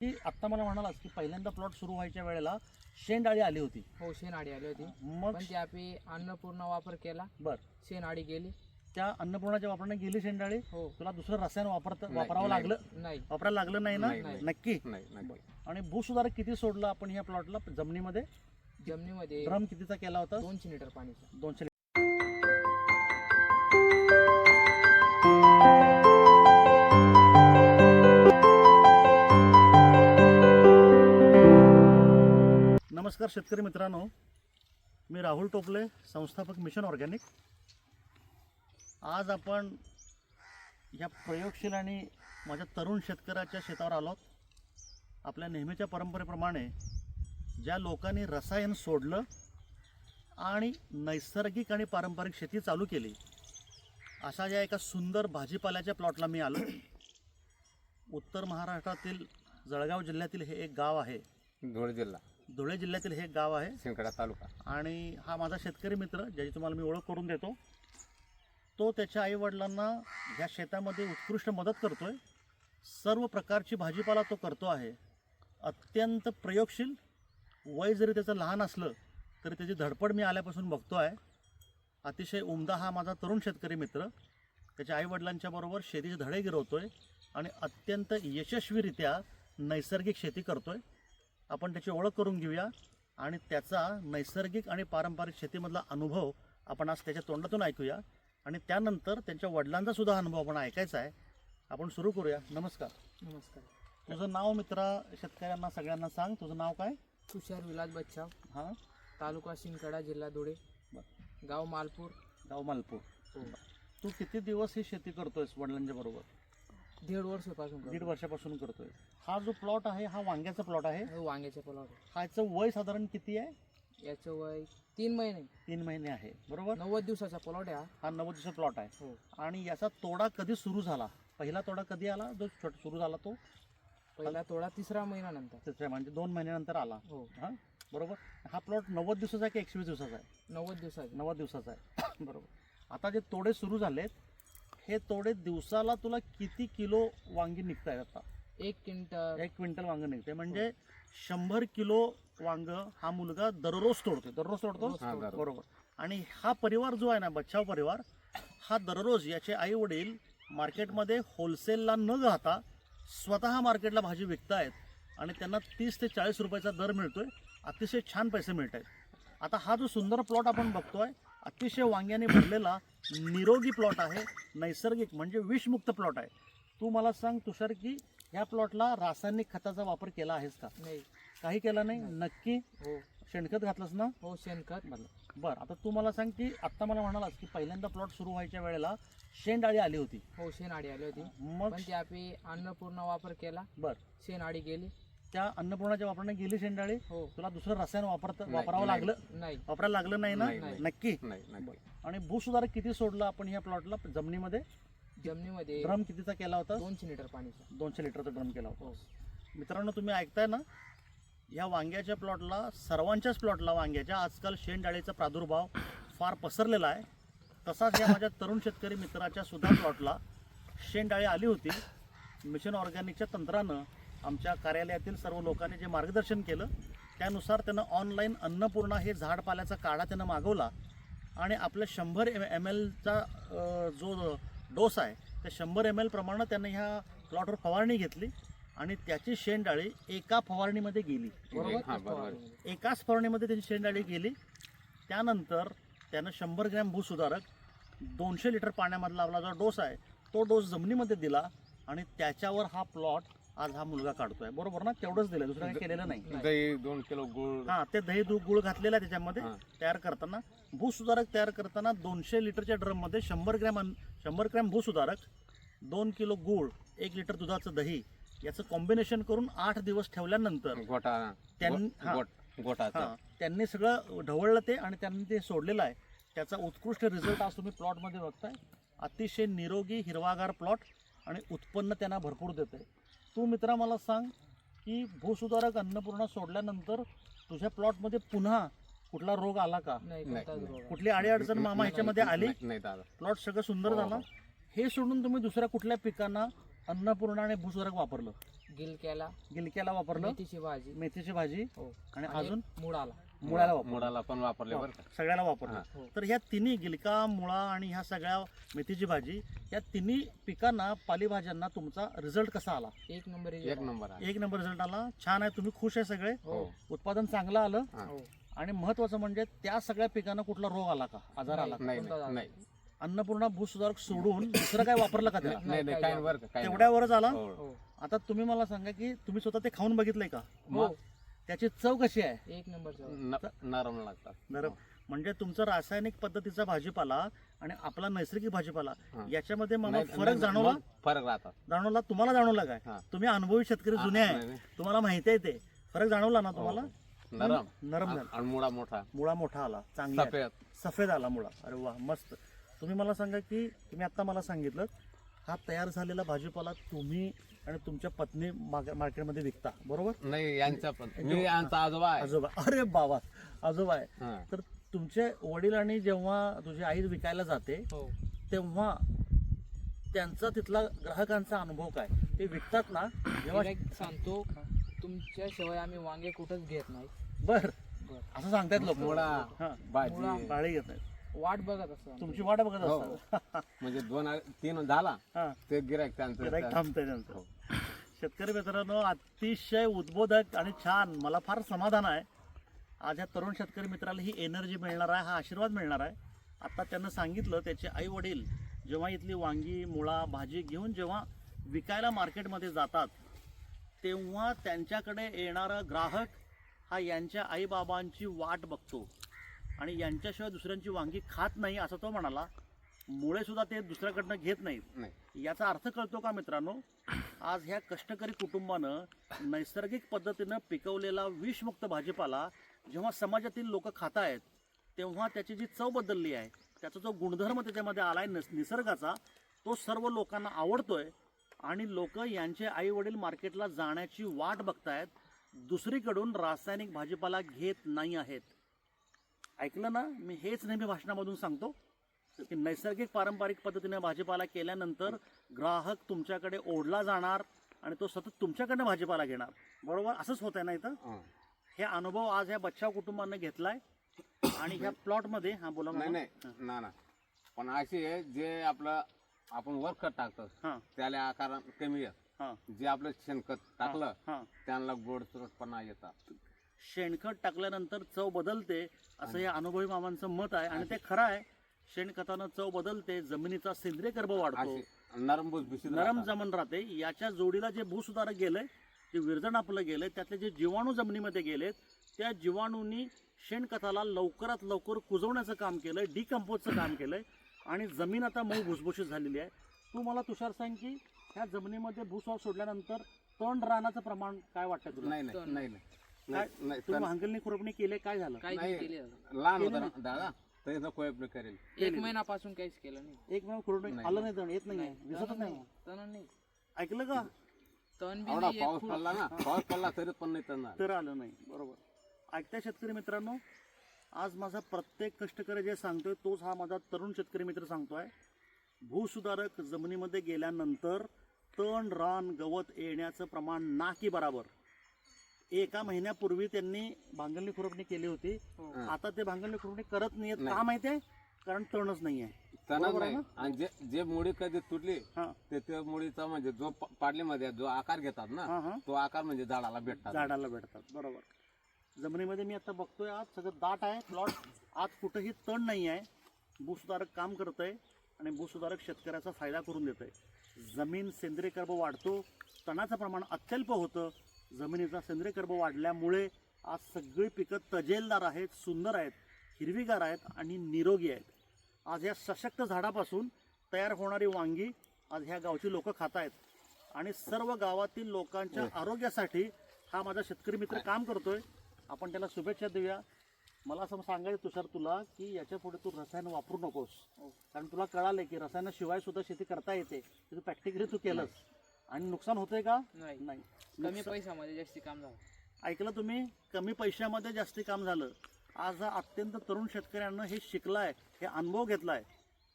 की आत्ता मला म्हणालास की पहिल्यांदा प्लॉट सुरू व्हायच्या वेळेला शेंडाळी आली होती. हो शेणाडी आली होती. मग? पण त्यापी अन्नपूर्ण वापर केला. बर. शेणाडी गेली. त्या अन्नपूर्णाच्या वापरण्यात गेली शेंडाळी? हो. तुला दुसरं रसायन वापरता वापरावं. लागलं? नाही. वापरायला लागलं नाही ना? नाही. नक्की? नाही नाही आणि भूसुधारक किती सोडलं आपण ह्या प्लॉटला जमिनीमध्ये? जमिनीमध्ये ड्रम कितीचा केला होता दोनशे लिटर पाणीचा. दोनशे शेतकरी मित्रांनो मी राहुल टोपले संस्थापक मिशन ऑर्गॅनिक. आज आपण या प्रयोगशील आणि माझ्या तरुण शेतकऱ्याच्या शेतावर आलो आपल्या नेहमीच्या परंपरेप्रमाणे ज्या लोकांनी रसायन सोडलं आणि नैसर्गिक आणि पारंपरिक शेती चालू केली अशा या एका सुंदर भाजीपाल्याच्या प्लॉटला मी आलो. उत्तर महाराष्ट्रातील जळगाव जिल्ह्यातील हे एक गाव आहे. धुळे जिल्हा. धुळे जिल्ह्यातील हे एक गाव आहे. शिंदखेडा तालुका. आणि हा माझा शेतकरी मित्र ज्याची तुम्हाला मी ओळख करून देतो तो त्याच्या आईवडिलांना ह्या शेतामध्ये उत्कृष्ट मदत करतोय सर्व प्रकारची भाजीपाला तो करतो आहे. अत्यंत प्रयोगशील वय जरी त्याचं लहान असलं तरी त्याची धडपड मी आल्यापासून बघतो आहे. अतिशय उमदा हा माझा तरुण शेतकरी मित्र. त्याच्या आईवडिलांच्या बरोबर शेतीचे धडे गिरवतोय आणि अत्यंत यशस्वीरित्या नैसर्गिक शेती करतोय. आपण त्याची ओळख करून घेऊया. आणि त्याचा नैसर्गिक आणि पारंपरिक शेतीमधला अनुभव आपण आज त्याच्या तोंडातून ऐकूया. आणि त्यानंतर त्यांच्या वडिलांचा सुद्धा अनुभव आपण ऐकायचा आहे. आपण सुरू करूया. नमस्कार. नमस्कार. तुझं नाव मित्रा शेतकऱ्यांना सगळ्यांना सांग. तुझं नाव काय? तुषार विलास बच्चाव. हां? तालुका शिंदखेडा जिल्हा धुळे. गाव मालपूर. गाव मालपूर. हो. तू किती दिवस ही शेती करतोयस वडिलांच्या बरोबर? दीड वर्षापासून दीड करतो. वर्षापासून करतोय. हा जो प्लॉट आहे हा वांग्याचा प्लॉट आहे? हे वांग्याचे प्लॉट ह्याचं वय साधारण किती आहे? याचं वय तीन महिने. तीन महिने आहे. बरोबर? नव्वद दिवसाचा प्लॉट आहे हा. नव्वद दिवसाचा प्लॉट आहे. हो. आणि याचा तोडा कधी सुरू झाला? पहिला तोडा कधी आला? जो छोट सुरू झाला तो? पहिला तोडा तिसरा महिन्यानंतर. त्याच्या म्हणजे दोन महिन्यानंतर आला. हो. हां? बरोबर? हा प्लॉट नव्वद दिवसाचा आहे की एकवीस दिवसाचा आहे? नव्वद दिवसाचा नव्वद दिवसाचा आहे. बरोबर. आता जे तोडे सुरू झालेत हे तोडे दिवसाला तुला किती किलो वांगी निघत आहेत आता? एक क्विंटल. एक क्विंटल वांग निघते म्हणजे शंभर किलो वांग हा मुलगा दररोज तोडतोय. दररोज तोडतो? दररोज तोडतो. दररोज. बरोबर. आणि हा परिवार जो आहे ना बच्चाव परिवार हा दररोज याचे आई वडील मार्केटमध्ये होलसेलला न घाता स्वतः मार्केटला भाजी विकतायत आणि त्यांना तीस ते चाळीस रुपयाचा दर मिळतोय. अतिशय छान पैसे मिळत आहेत आता हा जो सुंदर प्लॉट आपण बघतोय अतिशय वांग्याने भरलेला निरोगी प्लॉट आहे नैसर्गिक म्हणजे विषमुक्त प्लॉट आहे. तू मला सांग तुषार की ह्या प्लॉटला रासायनिक खताचा वापर केला आहेस का? नाही. काही केला नाही. नक्की हो. शेणखत घातलंस ना? हो शेणखत. बरं. आता तू मला सांग की आत्ता मला म्हणालास की पहिल्यांदा प्लॉट सुरू व्हायच्या वेळेला शेंडाळी आली होती. हो शेणाडी आली होती. मग? पण त्यापी अन्नपूर्ण वापर केला. बर. शेणाडी गेली. त्या अन्नपूर्णाच्या वापरण्यात गेली शेंडाळी. हो. तुला दुसरं रसायन वापरता नाही, वापरावं नाही. लागलं? नाही. वापरायला लागलं नाही ना? नाही. नक्की? नाही नाही आणि भूसुधारक किती सोडलं आपण ह्या प्लॉटला जमिनीमध्ये? जमिनीमध्ये ड्रम कितीचा केला होता? दोनशे लिटर पाणीचा. दोनशे लिटरचा ड्रम केला होता. हो. मित्रांनो तुम्ही ऐकताय ना? या वांग्याच्या प्लॉटला सर्वांच्याच प्लॉटला वांग्याच्या आजकाल शेंडाळीचा प्रादुर्भाव फार पसरलेला आहे. तसाच या माझ्या तरुण शेतकरी मित्राच्या सुद्धा प्लॉटला शेंडाळी आली होती. मिशन ऑर्गॅनिकच्या तंत्रानं आमच्या कार्यालयातील सर्व लोकांनी जे मार्गदर्शन केलं त्यानुसार त्यानं ऑनलाईन अन्नपूर्णा हे झाडपाल्याचा काढा त्यानं मागवला. आणि आपल्या शंभर एम एम एलचा जो डोस आहे त्या शंभर एम एल प्रमाणे त्यानं ह्या प्लॉटवर फवारणी घेतली आणि त्याची शेंडाळी एका फवारणीमध्ये गेली. बरोबर? बरोबर. एकाच फवारणीमध्ये त्याची शेंडाळी गेली. त्यानंतर त्यानं शंभर ग्रॅम भूसुधारक दोनशे लिटर पाण्यामधला आपला जो डोस आहे तो डोस जमिनीमध्ये दिला आणि त्याच्यावर हा प्लॉट आज हा मुलगा काढतोय. बरोबर ना? तेवढंच दिलं दुसरं काही केलेलं नाही. दही दोन किलो गुळ. हा ते दही दूध गुळ घातलेला आहे त्याच्यामध्ये. तयार करताना भूसुधारक तयार करताना दोनशे लिटरच्या ड्रममध्ये शंभर ग्रॅम अन्न- शंभर ग्रॅम भूसुधारक दोन किलो गूळ एक लिटर दुधाचं दही याचं कॉम्बिनेशन करून आठ दिवस ठेवल्यानंतर गोटा त्यां- गो- हा. गोट- गोटाचा हा. त्यांनी सगळं ढवळलं ते आणि त्यांनी ते सोडलेलं आहे. त्याचा उत्कृष्ट रिझल्ट आज तुम्ही प्लॉटमध्ये बघताय. अतिशय निरोगी हिरवागार प्लॉट आणि उत्पन्न त्यांना भरपूर देत तू मित्रा मला सांग की भूसुधारक अन्नपूर्णा सोडल्यानंतर तुझ्या प्लॉटमध्ये पुन्हा कुठला रोग आला का? नाही कोणताच. रोग. कुठली अडीअडचण मामा ह्याच्यामध्ये आली? नाही नाही दादा. प्लॉट सगळं सुंदर हो, झाला. हो. हे सोडून तुम्ही दुसऱ्या कुठल्या पिकांना अन्नपूर्णा आणि भूसुधारक वापरलं? गिलक्याला. गिलक्याला वापरलं? मेथीची भाजी. मेथीची भाजी. हो. आणि अजून? मुळाला मुळाला वापरलं मुळाला पण वापरले बरं का. सगळ्याला वापरलं हो. तर ह्या तिन्ही गिलका मुळा आणि ह्या सगळ्या मेथीची भाजी या तिन्ही पिकांना पालेभाज्यांना तुमचा रिझल्ट कसा आला? एक नंबर एक नंबर एक नंबर रिझल्ट आला. छान आहे तुम्ही खुश आहे सगळे. हो. उत्पादन चांगलं आलं. हा. हो. आणि महत्वाचं म्हणजे त्या सगळ्या पिकांना कुठला रोग आला का? आजार आला? नाही अन्नपूर्णा भूसुधारक सोडून दुसरं काय वापरलं का त्याला. तेवढ्यावरच आला? हो. हो. आता तुम्ही मला सांगा की तुम्ही स्वतः ते खाऊन बघितलंय का? हो. त्याची चव कशी आहे? एक नंबर न- नरम लागतात. नरम. म्हणजे तुमचं रासायनिक पद्धतीचा भाजीपाला आणि आपला नैसर्गिक भाजीपाला हा. याच्यामध्ये मला नाही- फरक नाही- जाणवला? मग फरक राहतात. जाणवला? तुम्हाला जाणवला काय? हा. तुम्ही अनुभवी शेतकरी जुने आहे. नाही. तुम्हाला माहिती आहे ते. फरक जाणवला ना तुम्हाला? हो. नरम. नरम झाला. आणि मुळा मोठा. मुळा मोठा आला. चांगला आहे. सफेद. सफेद आला मुळा. अरे वा मस्त. तुम्ही मला सांगा की तुम्ही आता मला सांगितलं हा तयार झालेला भाजीपाला तुम्ही आणि तुमच्या पत्नी मार्केटमध्ये विकता बरोबर? नाही यांचा पण. मी यांचा आजोबा आहे. आजोबा. अरे बाबा आजोबा आहे. हा. तर तुमचे वडिलांनी जेव्हा तुझी आई विकायला जाते हो. तेव्हा त्यांचा तिथला ग्राहकांचा अनुभव काय? ते विकतात ना? जेव्हा सांगतो तुमच्या शिवाय आम्ही वांगे कुठंच घेत नाही. बर. असं सांगतायत लोक. मुळा भाजी. बाळी घेत नाहीत. वाट बघत असतो तुमची वाट बघत हो. असतात. म्हणजे दोन तीन झाला हा. ते गिरायक त्यांचं गिऱ्हाईक थांबतंय त्यांचं हो. शेतकरी मित्रांनो अतिशय उद्बोधक आणि छान मला फार समाधान आहे. आज ह्या तरुण शेतकरी मित्राला ही एनर्जी मिळणार आहे हा आशीर्वाद मिळणार आहे. आता त्यांना सांगितलं त्याचे आई वडील जेव्हा इथली वांगी मुळा भाजी घेऊन जेव्हा विकायला मार्केटमध्ये जातात तेव्हा त्यांच्याकडे येणारा ग्राहक हा यांच्या आईबाबांची वाट बघतो. आणि यांच्याशिवाय दुसऱ्यांची वांगी खात नाही असं तो म्हणाला. मुळे सुद्धा ते दुसऱ्याकडनं घेत नाहीत. नाही. याचा अर्थ कळतो का मित्रांनो? आज ह्या कष्टकरी कुटुंबानं नैसर्गिक पद्धतीनं पिकवलेला विषमुक्त भाजीपाला जेव्हा समाजातील लोक खात आहेत तेव्हा त्याची जी चव बदलली आहे त्याचा जो गुणधर्म त्याच्यामध्ये आलाय निस- निसर्गाचा तो सर्व लोकांना आवडतोय आणि लोक यांचे आई वडील मार्केटला जाण्याची वाट बघतायत. दुसरीकडून रासायनिक भाजीपाला घेत नाही आहेत. ऐकलं ना मी हेच नेहमी भाषणामधून सांगतो की नैसर्गिक पारंपरिक पद्धतीने भाजीपाला केल्यानंतर ग्राहक तुमच्याकडे ओढला जाणार आणि तो सतत तुमच्याकडनं भाजीपाला घेणार. बरोबर? असंच होत आहे ना इथं? हं. अनुभव आज ह्या बच्चाव कुटुंबानं घेतलाय आणि ह्या प्लॉटमध्ये हा बोला नाही. नाही. ना ना. पण अशी आहे जे आपलं आपण वरखत टाकतो हा. त्याला आकार कमी हा. जे आपलं शेणखत टाकलं हा. त्यांना गोड तुरटपणा येतात. शेणखत टाकल्यानंतर चव बदलते असं हे अनुभवी मामांचं मत आहे आणि ते खरं आहे शेणखतानं चव बदलते जमिनीचा सेंद्रिय गर्भ वाढतो नरम नरम. जमन राहते याच्या जोडीला जे भूसुधारक गेलंय जे विरजण आपलं गेलंय त्यातले जे जीवाणू जमिनीमध्ये गेलेत त्या जीवाणूंनी शेणखताला लवकरात लवकर कुजवण्याचं काम केलंय डिकम्पोजचं काम केलंय आणि जमीन आता मऊ भुसभुशीत झालेली आहे तू मला तुषार सांग की ह्या जमिनीमध्ये भूस्वार सोडल्यानंतर तण राहण्याचं प्रमाण काय वाटतं तुला. नाही नाही. काय? नाही तुम्ही खुरपणी केले काय झालं? काही नाही. केले आता. लहान होता ना दादा तरी तो कोयपणे करेल. एक महिन्यापासून काहीच केलं नाही. एक मिनिट खुरपणी नाही. आलं नाही तण येत नाही दिसतच तण नाही नाही तण नाही. ऐकलं का? तण बी एवढा नाही एक पाऊस पडला ना पाऊस पडला तरी पण नाही त्यांना तर आलं नाही बरोबर. ऐकत्या शेतकरी मित्रांनो आज माझा प्रत्येक कष्टकरी जे सांगतोय तोच हा माझा तरुण शेतकरी मित्र सांगतोय. भूसुधारक जमिनीमध्ये गेल्यानंतर तण रान गवत येण्याचं प्रमाण ना की बराबर. एका महिन्यापूर्वी त्यांनी भांगलणी खुरपणी केली होती. हो. आता ते भांगलणी खुरपणी करत नाहीयेत. का नाही. माहितीये? कारण तणच नाहीये. तणाव बरोबर आहे नाही. ना? आणि जे जे मुळी कधी तुटली हा. ते त्या मुळीचा म्हणजे जो प- पाडलीमध्ये जो आकार घेतात ना हा तो आकार म्हणजे झाडाला भेटतात. झाडाला भेटतात. बरोबर. जमिनीमध्ये मी आता बघतोय आज सगळं दाट आहे. प्लॉट आज कुठंही तण नाही आहे भूसुधारक काम करतंय आणि भूसुधारक शेतकऱ्याचा फायदा करून देत आहे जमीन सेंद्रिय कर्ब वाढतो. तणाचं प्रमाण अत्यल्प होतं. जमिनीचा सेंद्रिय कर्ब वाढल्यामुळे आज सगळी पिकं तजेलदार आहेत सुंदर आहेत हिरवीगार आहेत आणि निरोगी आहेत. आज या सशक्त झाडापासून तयार होणारी वांगी आज ह्या गावची लोक खात आहेत. आणि सर्व गावातील लोकांच्या आरोग्यासाठी हा माझा शेतकरी मित्र काम करतोय. आपण त्याला शुभेच्छा देऊया. मला असं सांगायचं तुषार तुला की याच्यापुढे तू रसायन वापरू नकोस. कारण तुला कळालंय की रसायनाशिवाय सुद्धा शेती करता येते. तू प्रॅक्टिकली तू केलंस. आणि नुकसान होतंय का? नाही. नाही. कमी नुकसान- पैशामध्ये जास्ती काम झालं. ऐकलं तुम्ही? कमी पैशामध्ये जास्ती काम झालं. आज हा अत्यंत तरुण शेतकऱ्यांना हे शिकलाय हे अनुभव घेतलाय.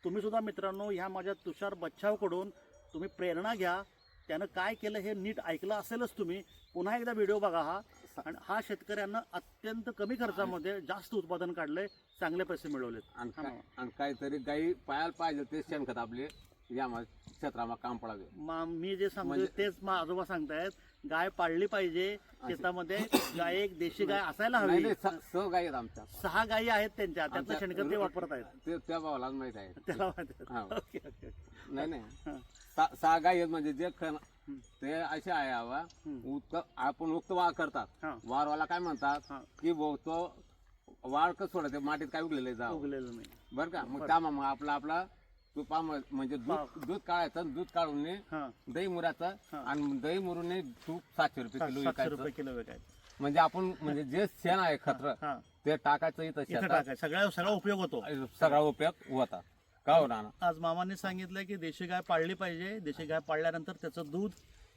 तुम्ही सुद्धा मित्रांनो ह्या माझ्या तुषार बच्छावकडून तुम्ही प्रेरणा घ्या. त्यानं काय केलं हे नीट ऐकलं असेलच तुम्ही. पुन्हा एकदा व्हिडिओ बघा हा. आणि हा शेतकऱ्यांना अत्यंत कमी खर्चामध्ये जास्त उत्पादन काढलंय चांगले पैसे मिळवलेत. आणि काय- मामा. आणि काहीतरी गाई पायाला पाहिजे ते शेणखत आपले. यामा क्षेत्रामा काम पडावे मा- मी जे सांगतोय म्हणजे- तेच मा आजोबा सांगतायत गाय पाळली पाहिजे शेतामध्ये गाय एक देशी गाय असायला नाही हवी नाही, स- सह गाई आहेत आमच्या सहा गायी आहेत त्यांच्या त्यातलं आमच्या- शेणखत ते वापरत आहेत ते त्या भावाला माहीत आहे त्याला माहिती आहे. हा. Okay okay okay. नाही नाही. सा- सहा गाई आहेत म्हणजे जे खण हम्म. ते असे आहे हवा हम्म. उक्त आपण उक्त वाढ करतात हा. वारवाला काय म्हणतात हा. की भाऊ तो वाढ कसं सोडते मातीत काय उगलेलं जावं उगलेलं नाही बरं का मग त्या मग आपला आपला म्हणजे दूध दूध काढायचं दूध काढून ने हा. दही मुराचं हा. आणि दही मुरून ने तूप सातशे रुपये किलो सातशे विकायचं. रुपये किलो विकायचं. म्हणजे आपण म्हणजे जे शेण आहे खत्र हा. ते टाकायचं इथं इथं शेतात. टाकाय सगळ्या सगळा उपयोग होतो. सगळा उपयोग होता. का हो नाना? आज मामांनी सांगितलं की देशी गाय पाळली पाहिजे. देशी गाय पाळल्यानंतर त्याचं दूध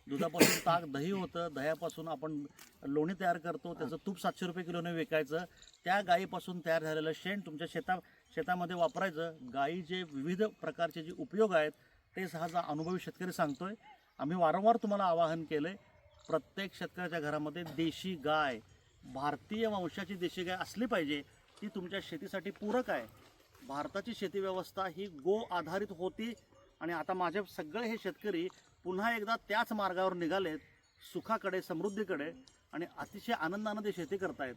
दुधापासून ताक दही होतं. दह्यापासून आपण लोणी तयार करतो. त्याचं तूप सातशे रुपये किलोने विकायचं. त्या गायीपासून तयार झालेलं शेण तुमच्या शेता शेतामध्ये वापरायचं. गायीचे विविध प्रकारचे जे उपयोग आहेत ते सहजा अनुभवी शेतकरी सांगतोय. आम्ही वारंवार तुम्हाला आवाहन केलं आहे प्रत्येक शेतकऱ्याच्या घरामध्ये देशी गाय भारतीय वंशाची देशी गाय असली पाहिजे ती तुमच्या शेतीसाठी पूरक आहे. भारताची शेती व्यवस्था ही गो आधारित होती आणि आता माझे सगळे हे शेतकरी पुन्हा एकदा त्याच मार्गावर निघालेत सुखाकडे समृद्धीकडे आणि अतिशय आनंदानं ते शेती करतायत.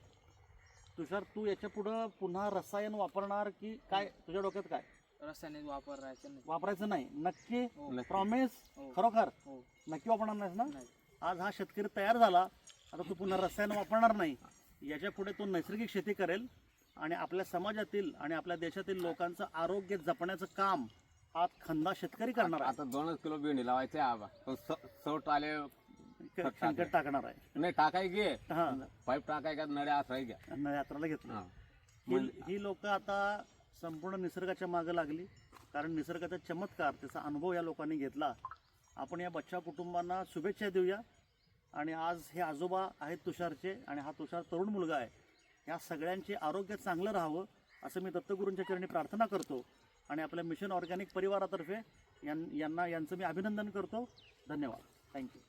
तुषार तू याच्या पुढं पुन्हा रसायन वापरणार की काय? तुझ्या डोक्यात काय? रसायनिक वापरायचं नाही. वापरायचं नाही. नक्की हो. नक्की. प्रॉमिस हो. खरोखर? हो. नक्की वापरणार नाहीस ना? नाही. आज हा शेतकरी तयार झाला. आता तू पुन्हा रसायन वापरणार नाही. याच्यापुढे तो नैसर्गिक शेती करेल आणि आपल्या समाजातील आणि आपल्या देशातील लोकांचं आरोग्य जपण्याचं काम हा खंदा शेतकरी करणार आहे. आता दोनच किलो भेंडी लावायचे आबा. पण स- सवट आले संकट टाकणार आहे. नाही टाकाय घे. हा. पाईप टाकाय का नड्या आसराय घ्या. अन्न यात्राला घेतलं. हा. ही ही लोक आता संपूर्ण निसर्गाच्या मागे लागली. कारण निसर्गाचा चमत्कार त्याचा अनुभव या लोकांनी घेतला. आपण या बच्चा कुटुंबांना शुभेच्छा देऊया. आणि आज हे आजोबा आहेत तुषारचे आणि हा तुषार तरुण मुलगा आहे. या सगळ्यांचे आरोग्य चांगलं राहावं असं मी दत्तगुरूंच्या चरणी प्रार्थना करतो. आणि आपल्या मिशन ऑर्गॅनिक परिवारातर्फे यां यांना यांचं मी अभिनंदन करतो. धन्यवाद. थँक्यू